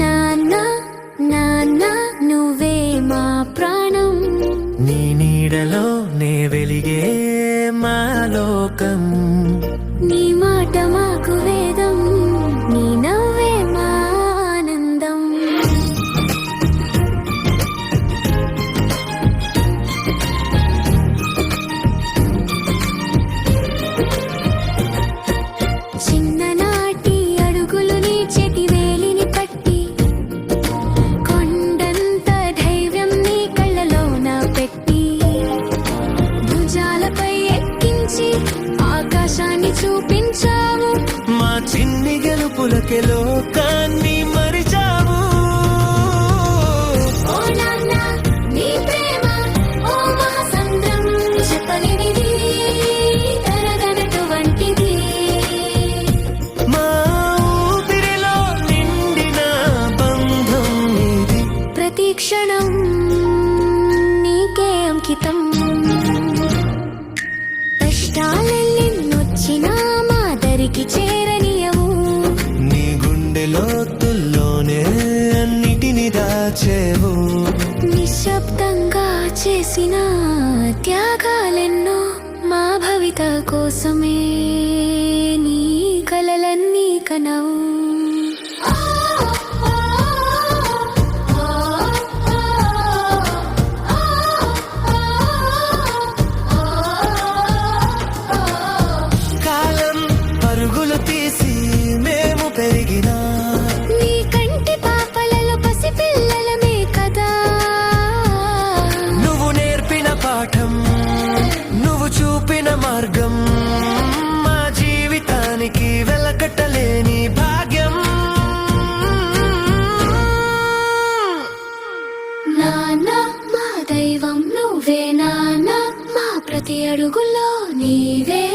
నాన్న నాన్న నువ్వే మా ప్రాణం. నీ నీడలో నే వెలిగే మా లోకం. ఆకాశాన్ని చూపించావు. మా చిన్ని గెలుపులకే లోకాన్ని మరిచావు. ఓ నాన్న నీ ప్రేమ ఓ మహాసంద్రం చెప్పలేనిది తరగనటువంటిది మా ఊపిరిలో నిండిన బంధం ఇది. ప్రతి క్షణం నీకే అంకితం. కష్టాలెన్నొచ్చినా మా దరికి చేరనియవు. నీ గుండె లోతుల్లోనే అన్నిటిని దాచేవు. నిశ్శబ్దంగా చేసిన త్యాగాలెన్నో మా భవిత కోసమే. నీ కలలన్నీ కనవు. ప్రతి అడుగులో నీవే